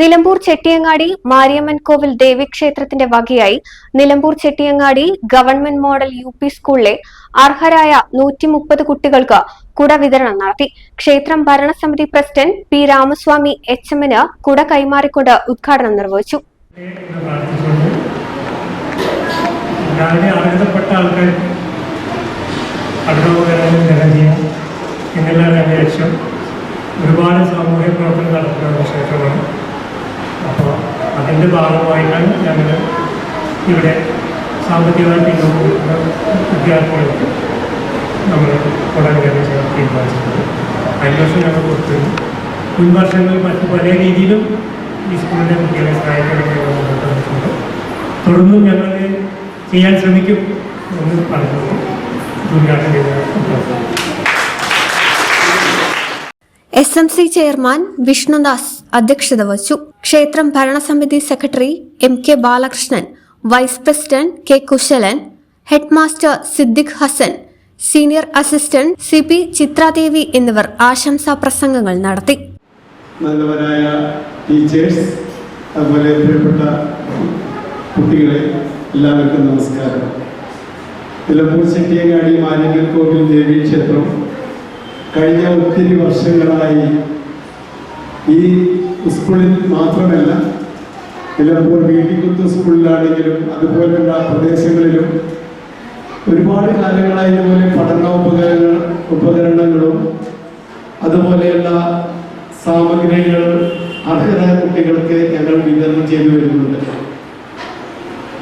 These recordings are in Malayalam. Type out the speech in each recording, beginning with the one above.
നിലമ്പൂർ ചെട്ടിയങ്ങാടി മാരിയമ്മൻ കോവിൽ ദേവീക്ഷേത്രത്തിന്റെ വകയായി Nilambur Chettiyangadi government model U P സ്കൂളിലെ അർഹരായ നൂറ്റി മുപ്പത് കുട്ടികൾക്ക് കുട വിതരണം നടത്തി. ക്ഷേത്രം ഭരണസമിതി പ്രസിഡന്റ് പി രാമസ്വാമി എച്ച് എമ്മിന് കുട കൈമാറിക്കൊണ്ട് ഉദ്ഘാടനം നിർവഹിച്ചു. ഒരുപാട് സാമൂഹ്യ പ്രവർത്തനം നടത്തുന്ന ക്ഷേത്രമാണ്. അതിന്റെ ഭാഗമായിട്ടാണ് ഞങ്ങൾ ഇവിടെ സാമ്പത്തികമായിട്ട് പിന്നോട്ട് വിദ്യാർത്ഥികൾക്ക് നമ്മൾ ഉടനെ ചെയ്യാൻ തീരുമാനിച്ചിട്ടുണ്ട്. കഴിഞ്ഞ വർഷം ഞങ്ങൾ കൊടുത്തിരുന്നു മുൻ വർഷങ്ങളിൽ മറ്റു പല രീതിയിലും ഈ സ്കൂളിന്റെ കുട്ടികളെ വന്നിട്ടുണ്ട്. തുടർന്നും ഞങ്ങൾ ചെയ്യാൻ ശ്രമിക്കും എന്ന് പറഞ്ഞു S M C chairman Vishnudas. അധ്യക്ഷത വഹിച്ചു. ക്ഷേത്രം ഭരണസമിതി secretary M K Balakrishnan vice president K Kushalan head master Siddique Hassan senior assistant C P Chithradevi എന്നിവർ ആശംസാ പ്രസംഗങ്ങൾ നടത്തി. നല്ലവരായ ടീച്ചേഴ്സ് അതുപോലെ പ്രിയപ്പെട്ട കുട്ടികളെ എല്ലാവർക്കും നമസ്കാരം. നിലമ്പൂർ ചെട്ടിയങ്ങാടി മാലിന്യ കോവിൽ ദേവി ക്ഷേത്രം കഴിഞ്ഞ ഒത്തിരി വർഷങ്ങളായി ഈ സ്കൂളിൽ മാത്രമല്ല ചിലപ്പോൾ വീട്ടിക്കുത്ത് സ്കൂളിലാണെങ്കിലും അതുപോലുള്ള പ്രദേശങ്ങളിലും ഒരുപാട് കാലങ്ങളായി ഇതുപോലെ പഠന ഉപകരണ ഉപകരണങ്ങളും അതുപോലെയുള്ള സാമഗ്രികൾ അർഹരായ കുട്ടികൾക്ക് ഞങ്ങൾ വിതരണം ചെയ്തു വരുന്നുണ്ട്.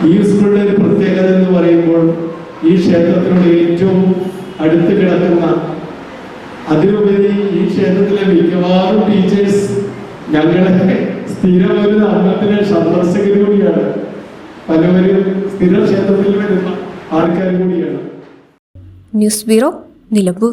ഈ സ്കൂളിലെ ഒരു പ്രത്യേകത എന്ന് പറയുമ്പോൾ ഈ ക്ഷേത്രത്തിനോട് ഏറ്റവും അടുത്ത് കിടക്കുന്ന അതിലുപരി ഈ ക്ഷേത്രത്തിലെ മിക്കവാറും ടീച്ചേഴ്സ് ഞങ്ങളുടെ സ്ഥിരം ഒരു അംഗത്തിലെ സന്ദർശകർ കൂടിയാണ്. പലവരും സ്ഥിര ക്ഷേത്രത്തിൽ വരുന്ന ആൾക്കാർ കൂടിയാണ്. News bureau Nilambur.